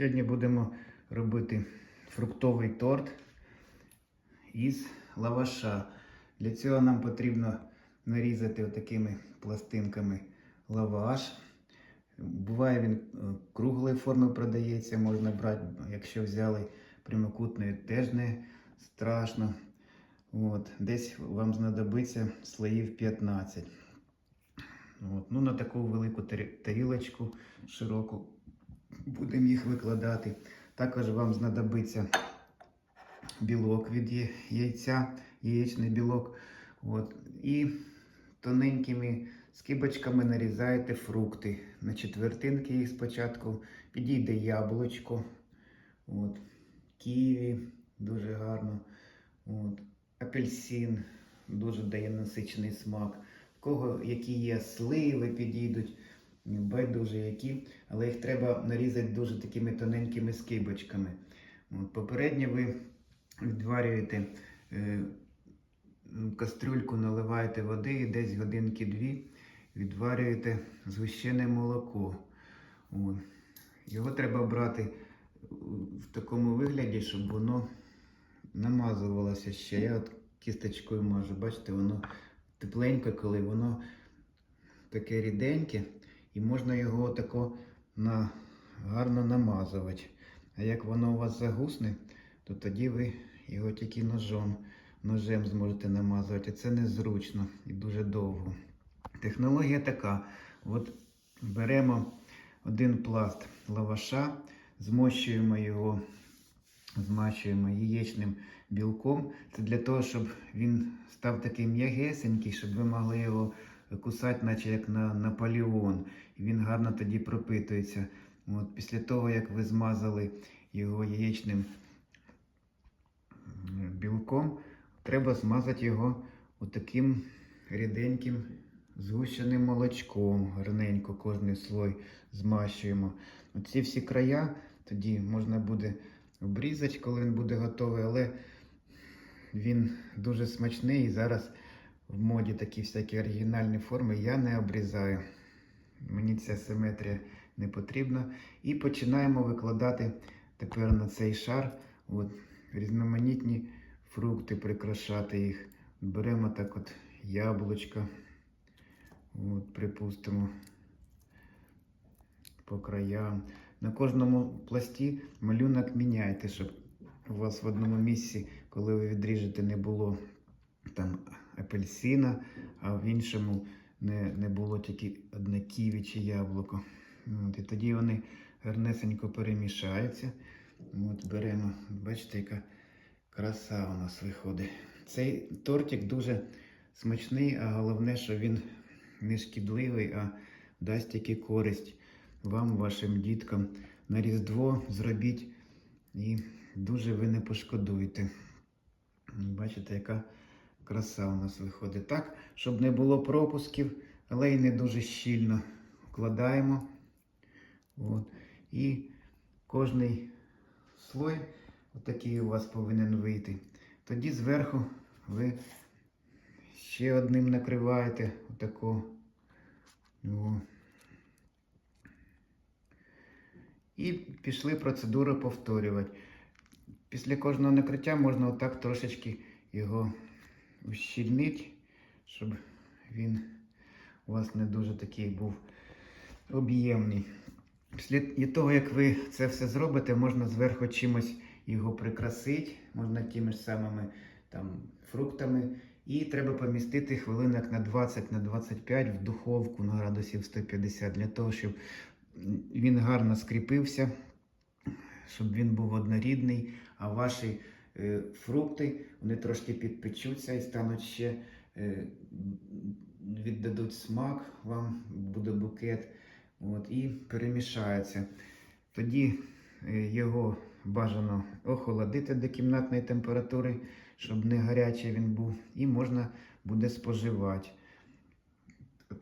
Сьогодні будемо робити фруктовий торт із лаваша. Для цього нам потрібно нарізати такими пластинками лаваш. Буває він е, круглої форми продається, можна брати, якщо взяли прямокутної, теж не страшно. От, десь вам знадобиться слоїв 15. От, ну, на таку велику тарілочку широку будемо їх викладати. Також вам знадобиться білок від яйця, яєчний білок. От, і тоненькими скибочками нарізаєте фрукти. На четвертинки їх спочатку підійде яблучко, от, ківі, дуже гарно. От, апельсин дуже дає насичений смак. В кого які є сливи підійдуть, байдуже які, але їх треба нарізати дуже такими тоненькими скибочками. От, попередньо ви відварюєте е, кастрюльку, наливаєте води і десь годинки дві відварюєте згущене молоко. От. Його треба брати в такому вигляді, щоб воно намазувалося ще. Я от кісточкою мажу, бачите, воно тепленьке, коли воно таке ріденьке, і можна його тако на, гарно намазувати. А як воно у вас загусне, то тоді ви його тільки ножом, ножем зможете намазувати. Це незручно і дуже довго. Технологія така: от беремо один пласт лаваша, змощуємо його, змащуємо яєчним білком. Це для того, щоб він став такий м'ягесенький, щоб ви могли його кусати, наче як на Наполеон. Він гарно тоді пропитується. От, після того, як ви змазали його яєчним білком, треба змазати його отаким ріденьким згущеним молочком. Гарненько кожний слой змащуємо. Оці всі края тоді можна буде обрізати, коли він буде готовий, але він дуже смачний і зараз в моді такі всякі оригінальні форми я не обрізаю. Мені ця симетрія не потрібна. І починаємо викладати тепер на цей шар от, різноманітні фрукти, прикрашати їх. Беремо так от яблучко, от, припустимо, по краям. На кожному пласті малюнок міняйте, щоб у вас в одному місці, коли ви відріжете, не було там апельсина, а в іншому не, не було тільки одне ківі чи яблуко. От, і тоді вони гарнесенько перемішаються. От, беремо, бачите, яка краса у нас виходить. Цей тортик дуже смачний, а головне, що він не шкідливий, а дасть тільки користь вам, вашим діткам. На Різдво зробіть і дуже ви не пошкодуєте. Бачите, яка краса у нас виходить. Так, щоб не було пропусків, але й не дуже щільно вкладаємо. От. І кожний слой отакий у вас повинен вийти. Тоді зверху ви ще одним накриваєте отако. О. І пішли процедуру повторювати. Після кожного накриття можна отак трошечки його ущільнити, щоб він у вас не дуже такий був об'ємний. Після того, як ви це все зробите, можна зверху чимось його прикрасити, можна тими ж самими там, фруктами. І треба помістити хвилинок на 20 на 25 в духовку на градусів 150 для того, щоб він гарно скріпився, щоб він був однорідний, а ваші фрукти вони трошки підпечуться і стануть ще е, віддадуть смак, вам буде букет. От, і перемішаються. Тоді е, його бажано охолодити до кімнатної температури, щоб не гарячий він був, і можна буде споживати.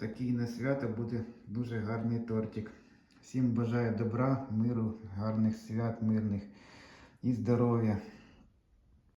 Такий на свято буде дуже гарний тортик. Всім бажаю добра, миру, гарних свят, мирних і здоров'я.